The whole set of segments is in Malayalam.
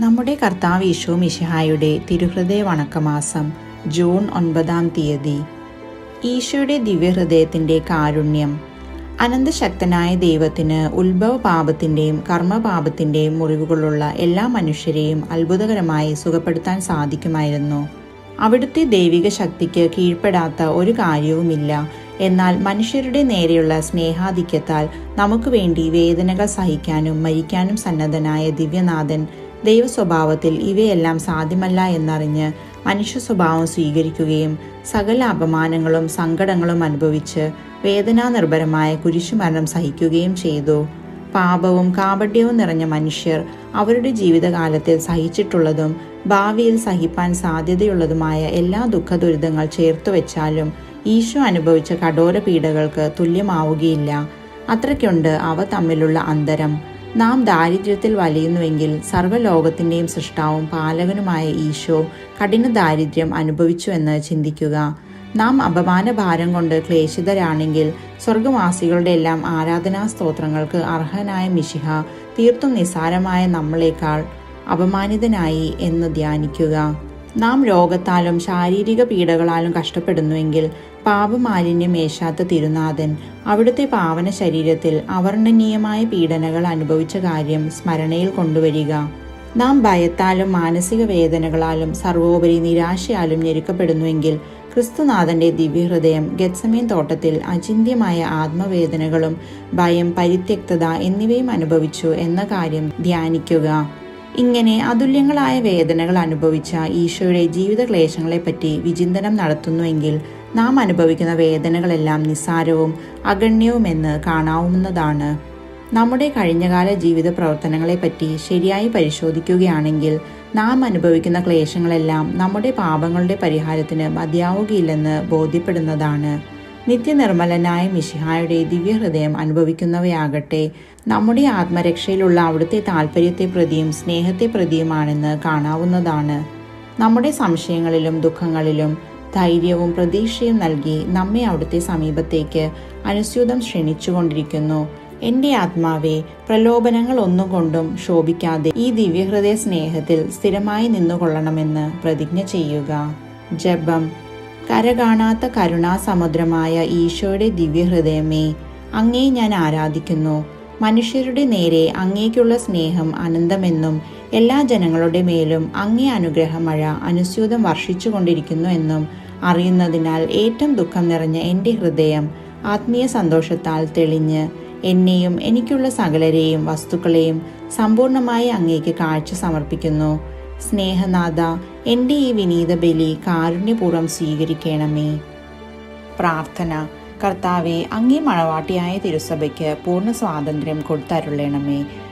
നമ്മുടെ കർത്താവ് ഈശോ മിശിഹായുടെ തിരുഹൃദയ വണക്കമാസം ജൂൺ ഒൻപതാം തീയതി. ഈശോയുടെ ദിവ്യഹൃദയത്തിന്റെ കാരുണ്യം. അനന്തശക്തനായ ദൈവത്തിന് ഉത്ഭവ പാപത്തിന്റെയും കർമ്മപാപത്തിന്റെയും മുറിവുകളുള്ള എല്ലാ മനുഷ്യരെയും അത്ഭുതകരമായി സുഖപ്പെടുത്താൻ സാധിക്കുമായിരുന്നു. അവിടുത്തെ ദൈവിക ശക്തിക്ക് കീഴ്പ്പെടാത്ത ഒരു കാര്യവുമില്ല. എന്നാൽ മനുഷ്യരുടെ നേരെയുള്ള സ്നേഹാധിക്യത്താൽ നമുക്ക് വേണ്ടി വേദനകൾ സഹിക്കാനും മരിക്കാനും സന്നദ്ധനായ ദിവ്യനാഥൻ ദൈവ സ്വഭാവത്തിൽ ഇവയെല്ലാം സാധ്യമല്ല എന്നറിഞ്ഞ് മനുഷ്യ സ്വഭാവം സ്വീകരിക്കുകയും സകല അപമാനങ്ങളും സങ്കടങ്ങളും അനുഭവിച്ച് വേദനാനിർഭരമായ കുരിശുമരണം സഹിക്കുകയും ചെയ്തു. പാപവും കാപട്യവും നിറഞ്ഞ മനുഷ്യർ അവരുടെ ജീവിതകാലത്തിൽ സഹിച്ചിട്ടുള്ളതും ഭാവിയിൽ സഹിപ്പാൻ സാധ്യതയുള്ളതുമായ എല്ലാ ദുഃഖ ദുരിതങ്ങൾ ചേർത്തു വെച്ചാലും ഈശോ അനുഭവിച്ച കഠോര പീഡകൾക്ക് തുല്യമാവുകയില്ല. അത്രയ്ക്കുണ്ട് അവ തമ്മിലുള്ള അന്തരം. നാം ദാരിദ്ര്യത്തിൽ വലയുന്നുവെങ്കിൽ സർവലോകത്തിന്റെയും സൃഷ്ടാവും പാലകനുമായ ഈശോ കഠിന ദാരിദ്ര്യം അനുഭവിച്ചുവെന്ന് ചിന്തിക്കുക. നാം അപമാന ഭാരം കൊണ്ട് ക്ലേശിതരാണെങ്കിൽ സ്വർഗവാസികളുടെ എല്ലാം ആരാധനാ സ്തോത്രങ്ങൾക്ക് അർഹനായ മിശിഹ തീർത്തും നിസ്സാരമായ നമ്മളെക്കാൾ അപമാനിതനായി എന്ന് ധ്യാനിക്കുക. നാം രോഗത്താലും ശാരീരിക പീഡകളാലും കഷ്ടപ്പെടുന്നുവെങ്കിൽ പാപമാലിന്യം ഏശാത്ത തിരുനാഥൻ അവിടുത്തെ പാവന ശരീരത്തിൽ അവർണനീയമായ പീഡനകൾ അനുഭവിച്ച കാര്യം സ്മരണയിൽ കൊണ്ടുവരിക. നാം ഭയത്താലും മാനസിക വേദനകളാലും സർവോപരി നിരാശയാലും ഞെരുക്കപ്പെടുന്നുവെങ്കിൽ ക്രിസ്തുനാഥന്റെ ദിവ്യഹൃദയം ഗത്സമേൻ തോട്ടത്തിൽ അചിന്ത്യമായ ആത്മവേദനകളും ഭയം പരിത്യക്തത എന്നിവയും അനുഭവിച്ചു എന്ന കാര്യം ധ്യാനിക്കുക. ഇങ്ങനെ അതുല്യങ്ങളായ വേദനകൾ അനുഭവിച്ച ഈശോയുടെ ജീവിത ക്ലേശങ്ങളെപ്പറ്റി വിചിന്തനം നടത്തുന്നുവെങ്കിൽ നാം അനുഭവിക്കുന്ന വേദനകളെല്ലാം നിസ്സാരവും അഗണ്യവുമെന്ന് കാണാവുന്നതാണ്. നമ്മുടെ കഴിഞ്ഞകാല ജീവിത പ്രവർത്തനങ്ങളെപ്പറ്റി ശരിയായി പരിശോധിക്കുകയാണെങ്കിൽ നാം അനുഭവിക്കുന്ന ക്ലേശങ്ങളെല്ലാം നമ്മുടെ പാപങ്ങളുടെ പരിഹാരത്തിന് മതിയാവുകയില്ലെന്ന് ബോധ്യപ്പെടുന്നതാണ്. നിത്യനിർമ്മലനായ മിശിഹായുടെ ദിവ്യഹൃദയം അനുഭവിക്കുന്നവയാകട്ടെ നമ്മുടെ ആത്മരക്ഷയിലുള്ള അവിടുത്തെ താല്പര്യത്തെ പ്രതിയും സ്നേഹത്തെ പ്രതിയുമാണെന്ന് കാണാവുന്നതാണ്. നമ്മുടെ സംശയങ്ങളിലും ദുഃഖങ്ങളിലും ധൈര്യവും പ്രതീക്ഷയും നൽകി നമ്മെ അവിടുത്തെ സമീപത്തേക്ക് അനുസ്യൂതം ക്ഷണിച്ചുകൊണ്ടിരിക്കുന്നു. എന്റെ ആത്മാവെ പ്രലോഭനങ്ങൾ ഒന്നുകൊണ്ടും ശോഭിക്കാതെ ഈ ദിവ്യഹൃദയ സ്നേഹത്തിൽ സ്ഥിരമായി നിന്നുകൊള്ളണമെന്ന് പ്രതിജ്ഞ ചെയ്യുക. ജപം. കരകാണാത്ത കരുണാസമുദ്രമായ ഈശോയുടെ ദിവ്യഹൃദയമേ അങ്ങേ ഞാൻ ആരാധിക്കുന്നു. മനുഷ്യരുടെ നേരെ അങ്ങേക്കുള്ള സ്നേഹം അനന്തമെന്നും എല്ലാ ജനങ്ങളുടെ മേലും അങ്ങേ അനുഗ്രഹമഴ അനുസ്യൂതം വർഷിച്ചുകൊണ്ടിരിക്കുന്നു എന്നും അറിയുന്നതിനാൽ ഏറ്റവും ദുഃഖം നിറഞ്ഞ എന്റെ ഹൃദയം ആത്മീയ സന്തോഷത്താൽ തെളിഞ്ഞ് എന്നെയും എനിക്കുള്ള സകലരെയും വസ്തുക്കളെയും സമ്പൂർണമായി അങ്ങേക്ക് കാഴ്ച സമർപ്പിക്കുന്നു. സ്നേഹനാഥ എന്റെ ഈ വിനീത ബലി കാരുണ്യപൂർവം സ്വീകരിക്കണമേ. പ്രാർത്ഥന. കർത്താവെ അങ്ങേ മണവാട്ടിയായ തിരുസഭയ്ക്ക് പൂർണ സ്വാതന്ത്ര്യം കൊടുത്തരുളണമേ.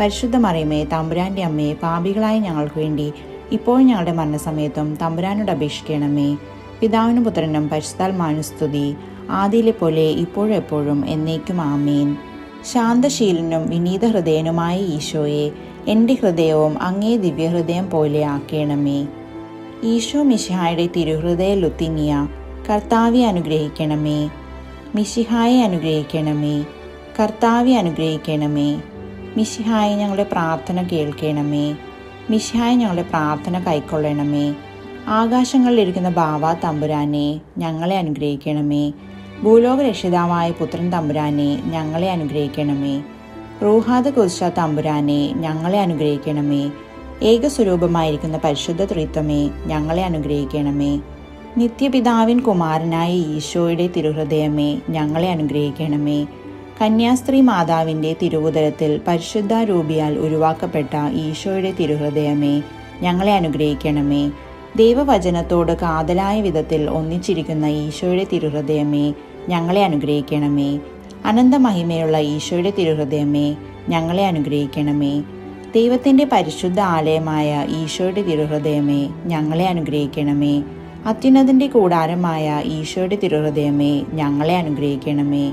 പരിശുദ്ധ മറിയമേ തമ്പുരാന്റെ അമ്മയെ പാപികളായ ഞങ്ങൾക്ക് വേണ്ടി ഇപ്പോൾ ഞങ്ങളുടെ മരണസമയത്തും തമ്പുരാനോട് അപേക്ഷിക്കണമേ. പിതാവിനും പുത്രനും പരിശുദ്ധാൽ സ്തുതി. ആദിയിലെ പോലെ ഇപ്പോഴും എപ്പോഴും എന്നേക്കും ആമേൻ. ശാന്തശീലനും വിനീത ഹൃദയനുമായ ഈശോയെ എന്റെ ഹൃദയവും അങ്ങേ ദിവ്യഹൃദയം പോലെ ആക്കണമേ. ഈശോ മിശിഹായുടെ തിരുഹൃദയ ലുത്തിനിയ കർത്താവെ അനുഗ്രഹിക്കണമേ. മിശിഹായെ അനുഗ്രഹിക്കണമേ. കർത്താവെ അനുഗ്രഹിക്കണമേ. മിശിഹായെ ഞങ്ങളുടെ പ്രാർത്ഥന കേൾക്കണമേ. മിശിഹായ ഞങ്ങളുടെ പ്രാർത്ഥന കൈക്കൊള്ളണമേ. ആകാശങ്ങളിലിരിക്കുന്ന ബാവ തമ്പുരാനെ ഞങ്ങളെ അനുഗ്രഹിക്കണമേ. ഭൂലോക രക്ഷിതാവായ പുത്രൻ തമ്പുരാനെ ഞങ്ങളെ അനുഗ്രഹിക്കണമേ. റൂഹാദ കുരിശ തമ്പുരാനെ ഞങ്ങളെ അനുഗ്രഹിക്കണമേ. ഏകസ്വരൂപമായിരിക്കുന്ന പരിശുദ്ധ ത്രിത്വമേ ഞങ്ങളെ അനുഗ്രഹിക്കണമേ. നിത്യപിതാവിൻ കുമാരനായ ഈശോയുടെ തിരുഹൃദയമേ ഞങ്ങളെ അനുഗ്രഹിക്കണമേ. കന്യാസ്ത്രീ മാതാവിന്റെ തിരുവുദരത്തിൽ പരിശുദ്ധ രൂപിയാൽ ഉരുവാക്കപ്പെട്ട ഈശോയുടെ തിരുഹൃദയമേ ഞങ്ങളെ അനുഗ്രഹിക്കണമേ. ദൈവവചനത്തോട് കാതലായ വിധത്തിൽ ഒന്നിച്ചിരിക്കുന്ന ഈശോയുടെ തിരുഹൃദയമേ ഞങ്ങളെ അനുഗ്രഹിക്കണമേ. അനന്തമഹിമയുള്ള ഈശോയുടെ തിരുഹൃദയമേ ഞങ്ങളെ അനുഗ്രഹിക്കണമേ. ദൈവത്തിന്റെ പരിശുദ്ധ ആലയമായ ഈശോയുടെ തിരുഹൃദയമേ ഞങ്ങളെ അനുഗ്രഹിക്കണമേ. അത്യുന്നതിന്റെ കൂടാരമായ ഈശോയുടെ തിരുഹൃദയമേ ഞങ്ങളെ അനുഗ്രഹിക്കണമേ.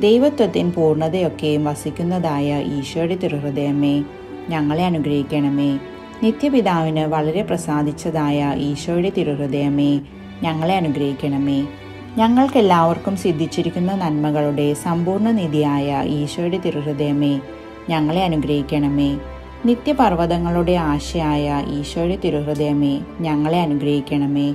ദൈവത്വത്തിൻ പൂർണതയൊക്കെയും വസിക്കുന്നതായ ഈശോയുടെ തിരുഹൃദയമേ ഞങ്ങളെ അനുഗ്രഹിക്കണമേ. നിത്യപിതാവിന് വളരെ പ്രസാദിച്ചതായ ഈശോയുടെ തിരുഹൃദയമേ ഞങ്ങളെ അനുഗ്രഹിക്കണമേ. ഞങ്ങൾക്കെല്ലാവർക്കും സിദ്ധിച്ചിരിക്കുന്ന നന്മകളുടെ സമ്പൂർണ നിധിയായ ഈശോയുടെ തിരുഹൃദയമേ ഞങ്ങളെ അനുഗ്രഹിക്കണമേ. നിത്യപർവതങ്ങളുടെ ആശയായ ഈശോയുടെ തിരുഹൃദയമേ ഞങ്ങളെ അനുഗ്രഹിക്കണമേ.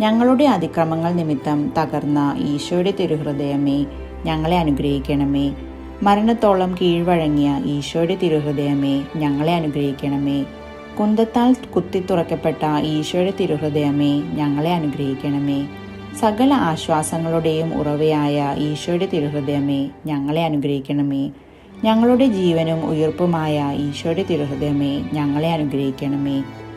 ഞങ്ങളുടെ അതിക്രമങ്ങൾ നിമിത്തം തകർന്ന ഈശോയുടെ തിരുഹൃദയമേ ഞങ്ങളെ അനുഗ്രഹിക്കണമേ. മരണത്തോളം കീഴ്വഴങ്ങിയ ഈശോയുടെ തിരുഹൃദയമേ ഞങ്ങളെ അനുഗ്രഹിക്കണമേ. കുന്തത്താൽ കുത്തിത്തുറക്കപ്പെട്ട ഈശോയുടെ തിരുഹൃദയമേ ഞങ്ങളെ അനുഗ്രഹിക്കണമേ. സകല ആശ്വാസങ്ങളുടെയും ഉറവയായ ഈശോയുടെ തിരുഹൃദയമേ ഞങ്ങളെ അനുഗ്രഹിക്കണമേ. ഞങ്ങളുടെ ജീവനും ഉയർപ്പുമായ ഈശോയുടെ തിരുഹൃദയമേ ഞങ്ങളെ അനുഗ്രഹിക്കണമേ.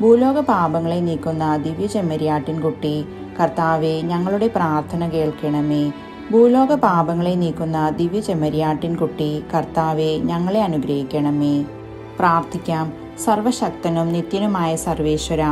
ഭൂലോക പാപങ്ങളെ നീക്കുന്ന ദിവ്യ ചെമ്മരിയാട്ടിൻകുട്ടി കർത്താവെ ഞങ്ങളുടെ പ്രാർത്ഥന കേൾക്കണമേ. ഭൂലോക പാപങ്ങളെ നീക്കുന്ന ദിവ്യ ചെമ്മരിയാട്ടിൻകുട്ടി കർത്താവെ ഞങ്ങളെ അനുഗ്രഹിക്കണമേ. പ്രാർത്ഥിക്കാം. സർവശക്തനും നിത്യനുമായ സർവേശ്വര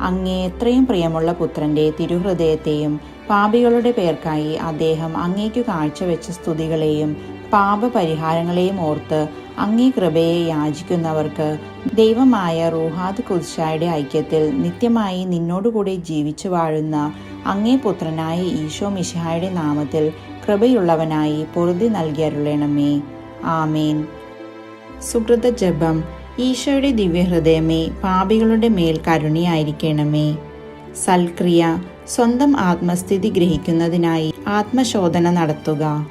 അങ്ങേ എത്രയും പ്രിയമുള്ള പുത്രന്റെ തിരുഹൃദയത്തെയും പാപികളുടെ പേർക്കായി അദ്ദേഹം അങ്ങേക്കു കാഴ്ചവെച്ച സ്തുതികളെയും പാപപരിഹാരങ്ങളെയും ഓർത്ത് അങ്ങേ കൃപയെ യാചിക്കുന്നവർക്ക് ദൈവമായ റൂഹാദ് കുദ്ശായുടെ ഐക്യത്തിൽ നിത്യമായി നിന്നോടുകൂടി ജീവിച്ചു വാഴുന്ന അങ്ങേ പുത്രനായ ഈശോ മിശിഹായുടെ നാമത്തിൽ കൃപയുള്ളവനായി പൊറുതി നൽകിയരുളണമേ. ആമേൻ. സുഹൃത ജപം ഈശോയുടെ ദിവ്യഹൃദയമേ പാപികളുടെ മേൽ കരുണയായിരിക്കണമേ. സൽക്രിയ സ്വന്തം ആത്മസ്ഥിതി ഗ്രഹിക്കുന്നതിനായി ആത്മശോധന നടത്തുക.